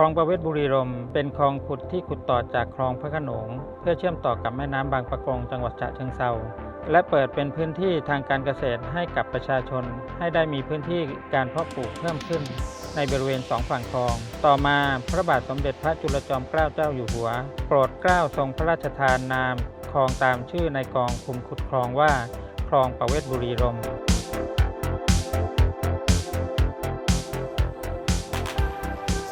คลองประเวศบุรีรมเป็นคลองขุดที่ขุดต่อจากคลองพระขนง เพื่อเชื่อมต่อกับแม่น้ำบางปะกงจังหวัดฉะเชิงเทราและเปิดเป็นพื้นที่ทางการเกษตรให้กับประชาชน ให้ได้มีพื้นที่การเพาะปลูกเพิ่มขึ้น ในบริเวณสองฝั่งคลอง ต่อมาพระบาทสมเด็จพระจุลจอมเกล้าเจ้าอยู่หัว โปรดเกล้าทรงพระราชทานนามคลองตามชื่อในกองคุมขุดคลองว่า คลองประเวศบุรีรมย์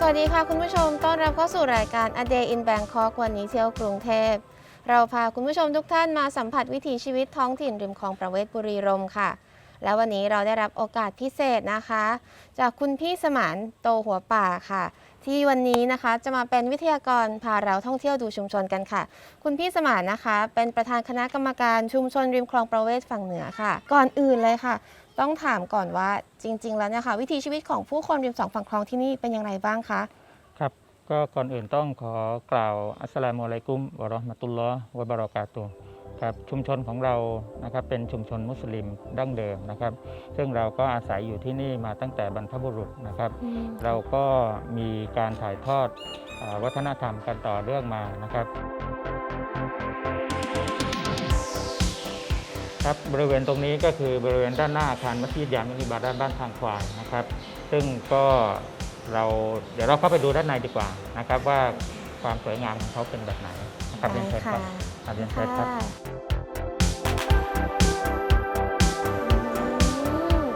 วัสดีค่ะคุณผู้ชม ต้อนรับเข้าสู่รายการ A Day in Bangkok วันนี้เที่ยวกรุงเทพ เราพาคุณผู้ชมทุกท่านมาสัมผัสวิถีชีวิตท้องถิ่นริมคลองประเวศบุรีรมย์ค่ะ แล้ววันนี้เราได้รับโอกาสพิเศษนะคะ จากคุณพี่สมานโตหัวป่าค่ะ ที่วันนี้นะคะจะมาเป็นวิทยากรพาเราท่องเที่ยวดูชุมชนกันค่ะ คุณพี่สมานนะคะ เป็นประธานคณะกรรมการชุมชนริมคลองประเวศฝั่งเหนือค่ะ ก่อนอื่นเลยค่ะ ต้องถามก่อนว่าจริง ๆ แล้วเนี่ยค่ะวิถีชีวิตของผู้คนริมสองฝั่งคลองที่นี่เป็นอย่างไรบ้างคะครับ ก็ก่อนอื่นต้องขอกล่าวอัสสลามุอะลัยกุมวะเราะห์มะตุลลอฮ์วะบารอกาตุฮ์ ครับชุมชนของเรานะครับเป็นชุมชนมุสลิมดั้งเดิมนะครับ ซึ่งเราก็อาศัยอยู่ที่นี่มาตั้งแต่บรรพบุรุษนะครับ เราก็มีการถ่ายทอดอาวัฒนธรรมกันต่อเรื่องมานะครับครับบริเวณตรงนี้ก็คือบริเวณด้านหน้าอาคารมัสยิดยามินิบาด้านบ้านทางควายนะครับ ซึ่งก็เราเดี๋ยวเราเข้าไปดูด้านในดีกว่านะครับ ว่าความสวยงามของเขาเป็นแบบไหน นะครับเรียนเชิญครับครับเรียนเชิญครับอืม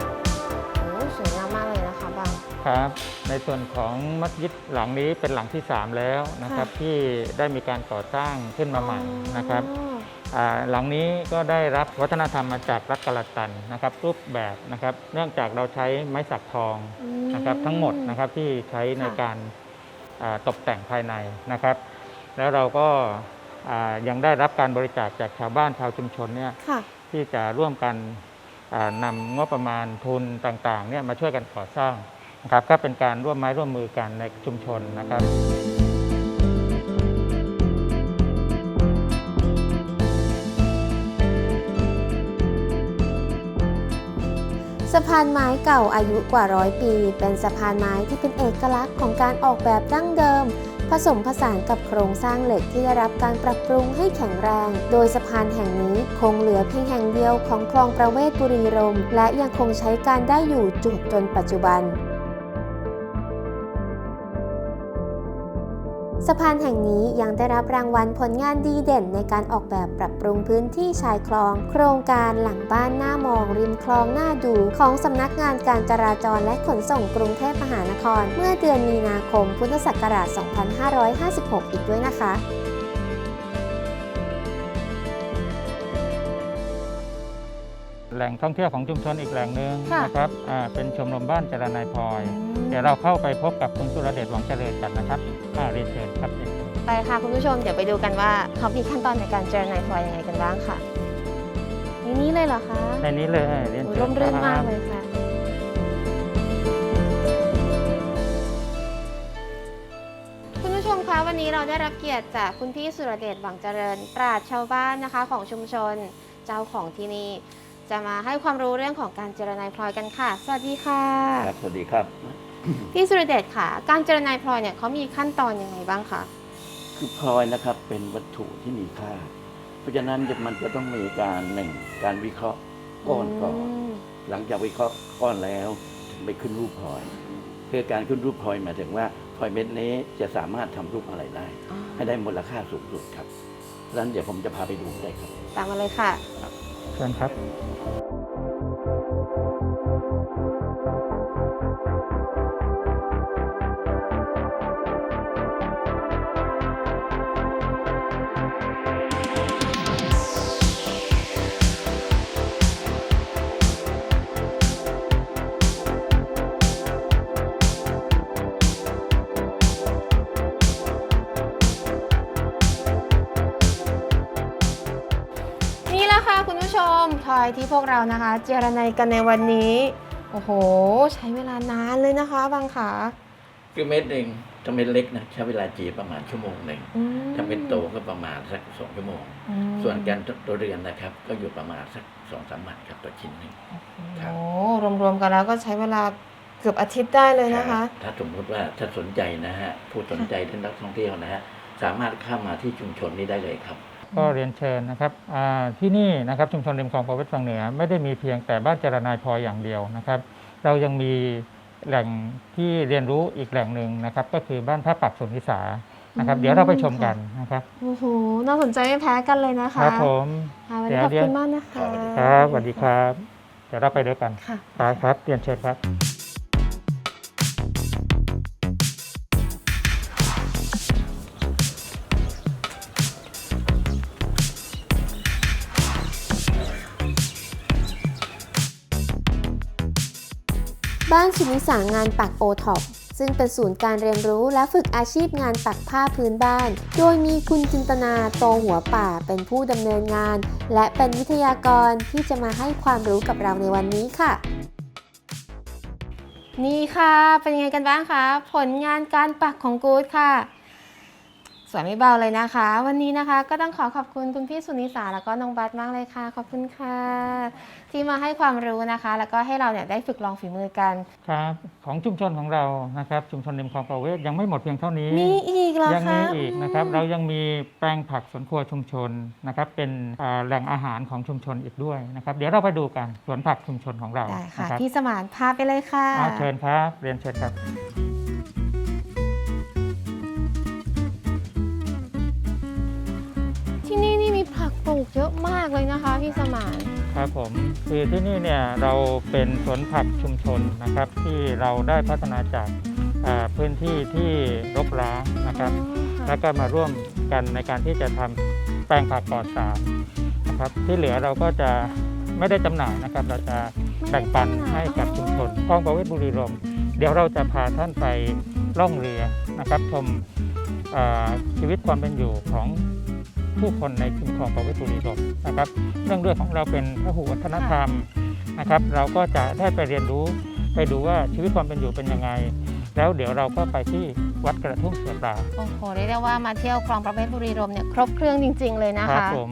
โอ้สวยงามมากเลยนะคะบางครับ ในส่วนของมัสยิดหลังนี้เป็นหลังที่ 3 แล้วนะครับค่ะที่ได้มีการก่อสร้างขึ้นมาใหม่นะครับอ๋ออ่าหลังนี้ก็ได้รับวัฒนธรรมมาจากรัฐกาลตันนะครับรูปแบบนะครับ เนื่องจากเราใช้ไม้สักทองอืนะครับ ทั้งหมดนะครับที่ใช้ในค่ะการอ่าตกแต่งภายในนะครับ แล้วเราก็อ่ายังได้รับการบริจาคจากชาวบ้านชาวชุมชนเนี่ยค่ะที่จะร่วมกันอ่านำงบประมาณทุนต่างๆเนี่ยมาช่วยกันก่อสร้างนะครับก็เป็นการร่วมไม้ร่วมมือกันในชุมชนนะครับสะพานไม้เก่าอายุกว่าร้อยปี เป็นสะพานไม้ที่เป็นเอกลักษณ์ของการออกแบบดั้งเดิม ผสมผสานกับโครงสร้างเหล็กที่ได้รับการปรับปรุงให้แข็งแรง โดยสะพานแห่งนี้คงเหลือเพียงแห่งเดียวของคลองประเวศบุรีรม และยังคงใช้การได้อยู่จวบจนปัจจุบัน สะพานแห่งนี้ยังได้รับรางวัลผลงานดีเด่นในการออกแบบปรับปรุงพื้นที่ชายคลอง โครงการหลังบ้านหน้ามอง ริมคลองหน้าดูของสำนักงานการจราจรและขนส่งกรุงเทพมหานคร เมื่อเดือนมีนาคมพุทธศักราช 2556 อีกด้วยนะคะ แหล่งท่องเที่ยวของชุมชนอีกแหล่งหนึ่งค่ะ นะครับอ่าเป็นชมรมบ้านจรนายพลอย เดี๋ยวเราเข้าไปพบกับคุณสุรเดชหวังเจริญกันนะครับอ่าเรียนเชิญครับเรียนเชิญไปค่ะคุณผู้ชมเดี๋ยวไปดูกันว่าเขามีขั้นตอนในการเจรนายพลอยยังไงกันบ้างค่ะในนี้เลยเหรอคะในนี้เลยเรียนโอ้ยเชิญร่มรื่นคมารักบเลยค่ะ คุณผู้ชมคะวันนี้เราได้รับเกียรติจากคุณพี่สุรเดชหวังเจริญ ปราชญ์ชาวบ้านนะคะ ของชุมชนเจ้าของที่นี่ จะมาให้ความรู้เรื่องของการเจรนายพลอยกันค่ะ สวัสดีค่ะครับสวัสดีครับ พี่สุรเดชค่ะ การเจรนายพลอยเนี่ยเขามีขั้นตอนยังไงบ้างคะคือพลอยนะครับเป็นวัตถุที่มีค่า เพราะฉะนั้นมันจะต้องมีการหนึ่งการวิเคราะห์ก้อนก่อนมหลังจากวิเคราะห์ก้อนแล้วถึงไปขึ้นรูปพลอยคือการขึ้นรูปพลอยหมายถึงว่าพลอยเม็ดนี้จะสามารถทำรูปอะไรได้ อ๋อให้ได้มูลค่าสูงสุดครับดังนั้นเดี๋ยวผมจะพาไปดูได้ครับ ตามมาเลยค่ะ เชิญครับ ผู้ชมพลอยที่พวกเรานะคะ เจรนายกันในวันนี้ โอ้โห ใช้เวลานานเลยนะคะบางขาคือเม็ดหนึ่งถ้าเม็ดเล็กนะใช้เวลาจีประมาณชั่วโมงหนึ่งอืม ถ้าเม็ดโตก็ประมาณสักสองชั่วโมง อืมส่วนการตัวเรือนนะครับ ก็อยู่ประมาณสักสองสามวันครับต่อชิ้นหนึ่ง ครับ โอ้รวมๆกันแล้วก็ใช้เวลาเกือบอาทิตย์ได้เลยนะคะ ถ้าสมมติว่าถ้าสนใจนะฮะผู้สนใจที่นักท่องเที่ยวนะฮะสามารถเข้ามาที่ชุมชนนี้ได้เลยครับ ก็เรียนเชิญนะครับอ่าที่นี่นะครับชุมชนริมคลองประเวศฝั่งเหนือ ไม่ได้มีเพียงแต่บ้านเจรนายพลอยอย่างเดียวนะครับ เรายังมีแหล่งที่เรียนรู้อีกแหล่งหนึ่งนะครับ ก็คือบ้านท่าปักสนวิสานะครับอืมเดี๋ยวเราไปชมกันนะครับโอ้โหน่าสนใจไม่แพ้กันเลยนะคะครับผมค่ะวันนี้ขอบเดี๋ยวคุณมากนะคะครับสวัสดีครับเดี๋ยวเราไปด้วยกันค่ะครับครับเรียนเชิญครับ บ้านสุนิสางานปักโอท็อปซึ่งเป็นศูนย์การเรียนรู้และฝึกอาชีพงานปักผ้าพื้นบ้าน โดยมีคุณจินตนาโตหัวป่าเป็นผู้ดำเนินงาน และเป็นวิทยากรที่จะมาให้ความรู้กับเราในวันนี้ค่ะ นี่ค่ะ เป็นยังไงกันบ้างคะ ผลงานการปักของกู๊ดค่ะ สวยไม่เบาเลยนะคะ วันนี้นะคะก็ต้องขอขอบคุณคุณพี่สุนิสาแล้วก็น้องบัสมากเลยค่ะ ขอบคุณค่ะ ที่มาให้ความรู้นะคะ แล้วก็ให้เราเนี่ยได้ฝึกลองฝีมือกันครับของชุมชนของเรานะครับชุมชนริมคลองประเวศยังไม่หมดเพียงเท่านี้มีอีกเหรอยังคะมีอีกนะครับอืมเรายังมีแปลงผักสวนครัวชุมชนนะครับ เป็นอ่าแหล่งอาหารของชุมชนอีกด้วยนะครับ เดี๋ยวเราไปดูกันสวนผักชุมชนของเราได้ค่ะ นะครับพี่สมานพาไปเลยค่ะอ่าเชิญครับ เรียนเชิญครับ ลูกเยอะมากเลยนะคะพี่สมาน ครับผมคือที่นี่เนี่ยเราเป็นสวนผักชุมชนนะครับ ที่เราได้พัฒนาจากอ่าพื้นที่ที่รกร้างนะครับ แล้วก็มาร่วมกันในการที่จะทำแปลงผักปลอดสารนะครับ ที่เหลือเราก็จะไม่ได้จำหน่ายนะครับ เราจะแบ่งปันให้กับชุมชนคลองประเวศบุรีรมย์เดี๋ยวเราจะพาท่านไปล่องเรือนะครับชมอ่าชีวิตความเป็นอยู่ของ ผู้คนในชุมคลองประเวศบุรีรมย์นะครับ เรื่องเรือของเราเป็นพหุวัฒนธรรมนะครับ เราก็จะได้ไปเรียนรู้ไปดูว่าชีวิตความเป็นอยู่เป็นยังไง แล้วเดี๋ยวเราก็ไปที่วัดกระทุ่มเสือปลาโอ้โหเรียกได้ว่ามาเที่ยวคลองประเวศบุรีรมย์เนี่ยครบเครื่องจริง ๆ เลยนะครัคะผม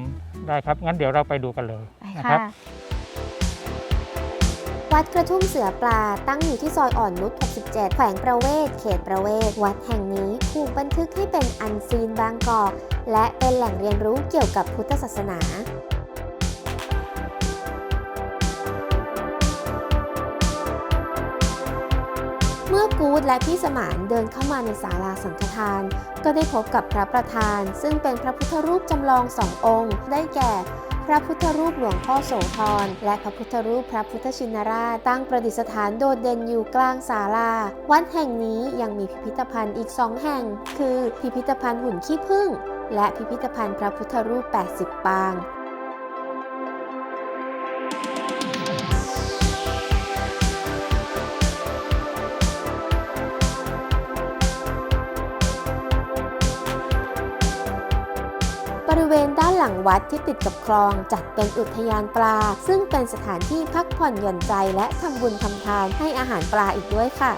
ได้ครับงั้นเดี๋ยวเราไปดูกันเลยไปนะคค่ะรับวัดกระทุ่มเสือปลาตั้งอยู่ที่ซอยอ่อนนุช 67 แขวงประเวศ เขตประเวศ วัดแห่งนี้ ถูกบันทึกให้เป็นอันซีนบางกอก และเป็นแหล่งเรียนรู้เกี่ยวกับพุทธศาสนาเมื่อกูดและพี่สมานเดินเข้ามาในศาลาสังฆทาน ก็ได้พบกับพระประธาน ซึ่งเป็นพระพุทธรูปจำลองสององค์ ได้แก่ ระพุทธรูปหลวงพ่อโสธรและพระพุทธรูปพระพุทธชินราชตั้งประดิษฐานโดดเด่นอยู่กลางศาลา วัดแห่งนี้ยังมีพิพิธภัณฑ์อีกสองแห่ง คือพิพิธภัณฑ์หุ่นขี้ผึ้งและพิพิธภัณฑ์พระพุทธรูป 80 ปาง หลังวัดที่ติดกับคลองจัดเป็นอุทยานปลา ซึ่งเป็นสถานที่พักผ่อนหย่อนใจและทำบุญทำทานให้อาหารปลาอีกด้วยค่ะ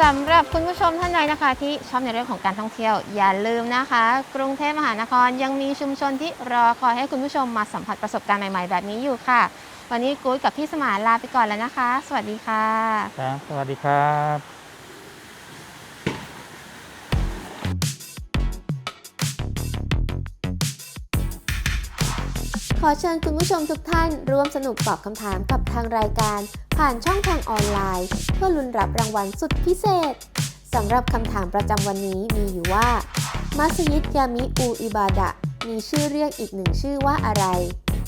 สำหรับคุณผู้ชมท่านใดนะคะ ที่ชอบในเรื่องของการท่องเที่ยว อย่าลืมนะคะ กรุงเทพมหานครยังมีชุมชนที่รอคอยให้คุณผู้ชมมาสัมผัสประสบการณ์ใหม่ๆ แบบนี้อยู่ค่ะ วันนี้กู๊ดกับพี่สมานลาไปก่อนแล้วนะคะ สวัสดีค่ะ ครับ สวัสดีครับ ขอเชิญคุณผู้ชมทุกท่าน ร่วมสนุกตอบคำถามกับทางรายการ ผ่านช่องทางออนไลน์ เพื่อลุ้นรับรางวัลสุดพิเศษสำหรับคำถามประจำวันนี้มีอยู่ว่า มัสยิดยามิอูอิบาดะ มีชื่อเรียกอีกหนึ่งชื่อว่าอะไร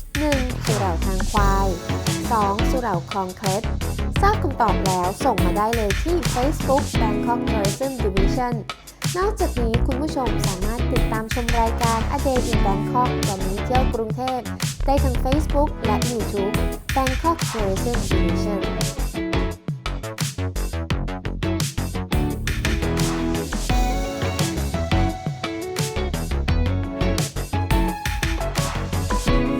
1. สุเหร่าทางควาย 2. สุเหร่าคลองเคล็ดทราบคำตอบแล้วส่งมาได้เลยที่ Facebook Bangkok Tourism Division นอกจากนี้คุณผู้ชมสามารถติดตามชมรายการ A Day in Bangkok วันนี้เที่ยวกรุงเทพ ได้ทาง Facebook และ YouTube Bangkok Tourism Division